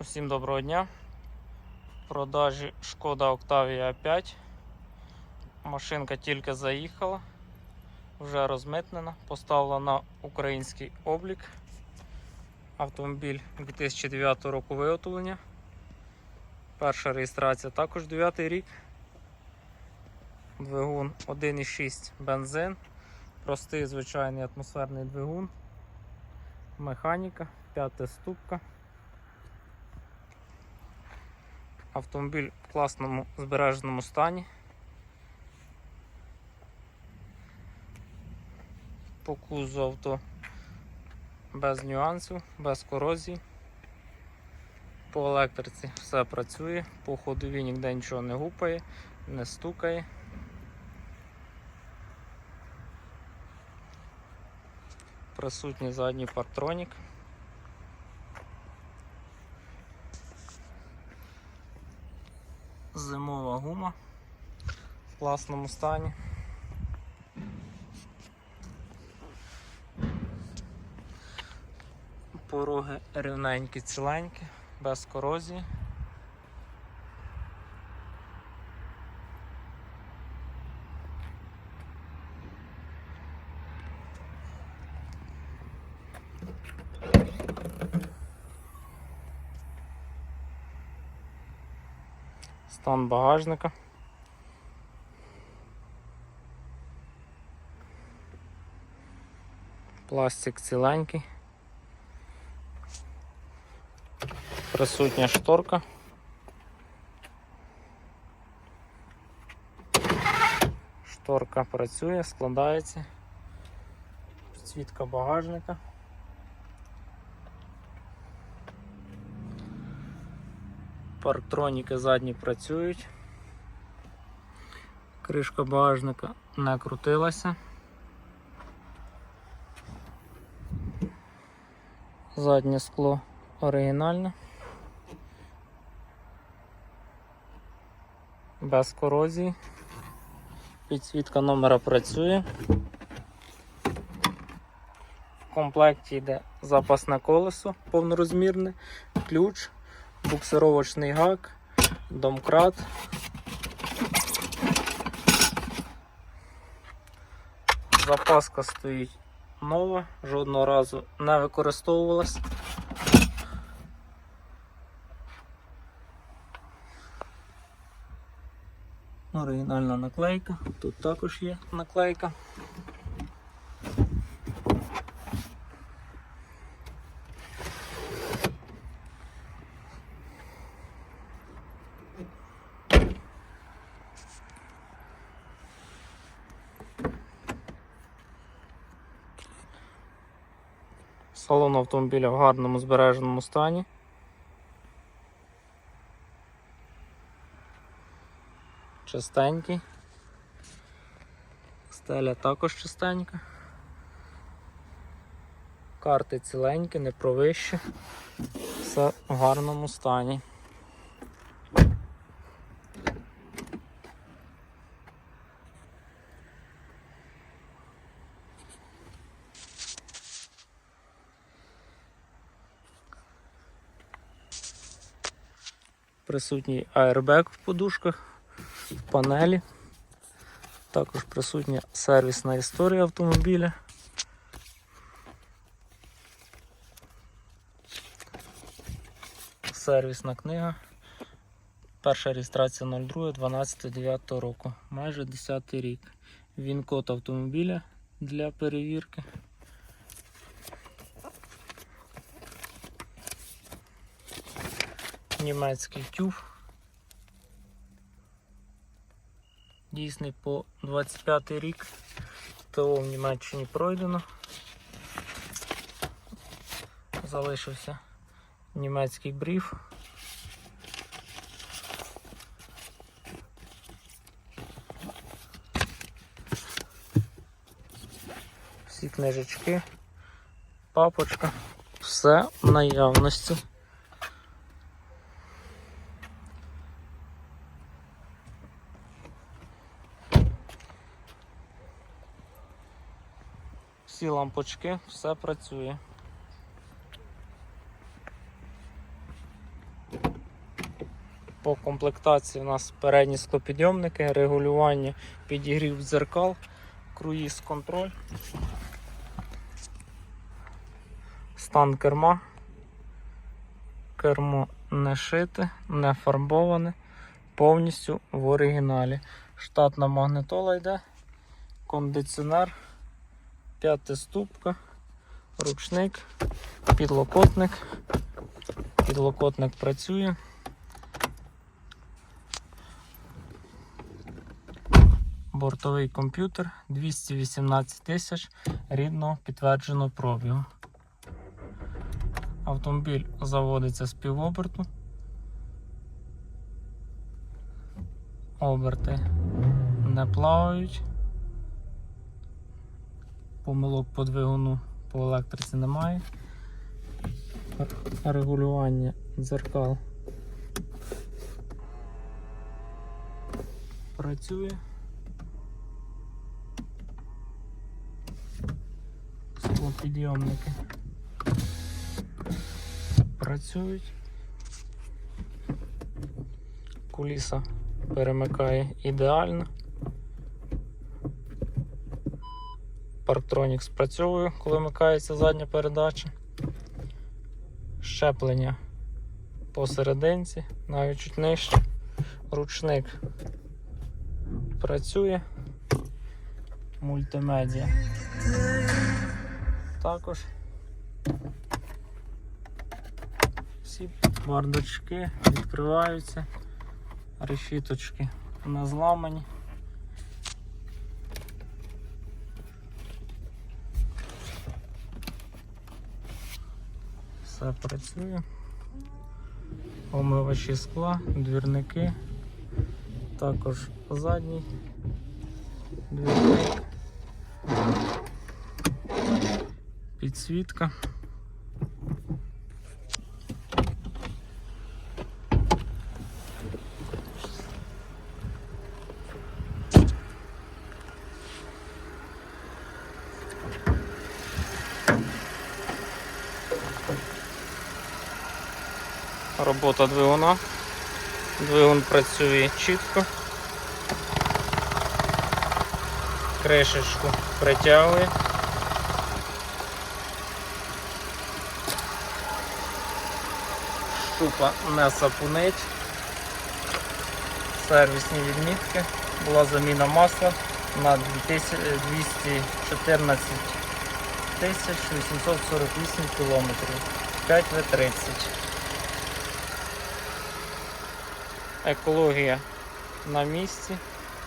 Усім доброго дня. В продажі Шкода Octavia 5. Машинка тільки заїхала, вже розмитнена, поставлена на український облік. Автомобіль 2009 року виготовлення. Перша реєстрація також 9 рік. Двигун 1,6 бензин. Простий звичайний атмосферний двигун. Механіка, п'ята ступка. Автомобіль в класному збереженому стані. По кузу авто без нюансів, без корозії. По електриці все працює, по ходові ніде нічого не гупає, не стукає. Присутній задній партронік. Гума в класному стані. Пороги рівненькі, ціленькі, без корозії. Стан багажника. Пластик ціленький. Присутня шторка. Шторка працює, складається. Підсвітка багажника. Парктроніки задні працюють. Кришка багажника не крутилася. Заднє скло оригінальне. Без корозії. Підсвітка номера працює. В комплекті йде запасне колесо повнорозмірне, ключ буксировочний гак, домкрат. Запаска стоїть нова, жодного разу не використовувалась. Оригінальна наклейка, тут також є наклейка. Салон автомобіля в гарному збереженому стані. Чистенький. Стеля також чистенька. Карти ціленькі, не провищі. Все в гарному стані. Присутній аербек в подушках, в панелі. Також присутня сервісна історія автомобіля. Сервісна книга. Перша реєстрація 02 12 9 року, майже 10 рік. Він код автомобіля для перевірки. Німецький тюф. Дійсний по 25 рік. ТО в Німеччині пройдено. Залишився німецький бриф. Всі книжечки, папочка, все в наявності. Всі лампочки, все працює. По комплектації у нас передні склопідйомники, регулювання, підігрів дзеркал, круїз контроль, стан керма. Кермо не шите, не фарбоване, повністю в оригіналі. Штатна магнитола йде, кондиціонер, п'ятиступка, ручник, підлокотник. Підлокотник працює. Бортовий комп'ютер 218 тисяч рідного підтвердженого пробігу. Автомобіль заводиться з півоберту. Оберти не плавають. Помилок по двигуну по електриці немає. Регулювання дзеркал працює. Склопідйомники працюють. Куліса перемикає ідеально. Парктронік спрацьовує, коли вмикається задня передача. Щеплення посерединці, навіть чуть нижче. Ручник працює. Мультимедіа. Також всі бардачки відкриваються, решіточки не зламані. Все працює. Омивачі скла, двірники, також задній двірник, підсвітка. Робота двигуна. Двигун працює чітко. Кришечку притягує. Щупа не сапунить. Сервісні відмітки. Була заміна масла на 214 тисяч 848 кілометрів. 5 Екологія на місці.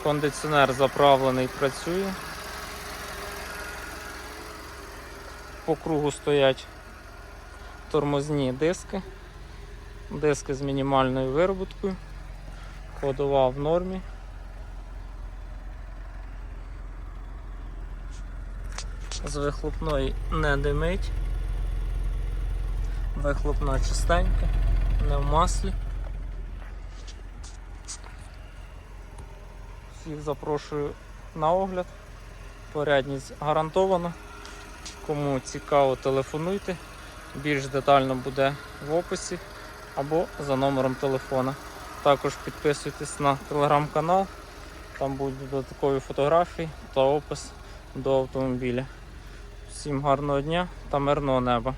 Кондиціонер заправлений працює. По кругу стоять тормозні диски. Диски з мінімальною вироботкою. Ходова в нормі. З вихлопної не димить. Вихлопна чистенька, не в маслі. Всіх запрошую на огляд. Порядність гарантована. Кому цікаво, телефонуйте. Більш детально буде в описі або за номером телефона. Також підписуйтесь на телеграм-канал, там будуть додаткові фотографії та опис до автомобіля. Всім гарного дня та мирного неба!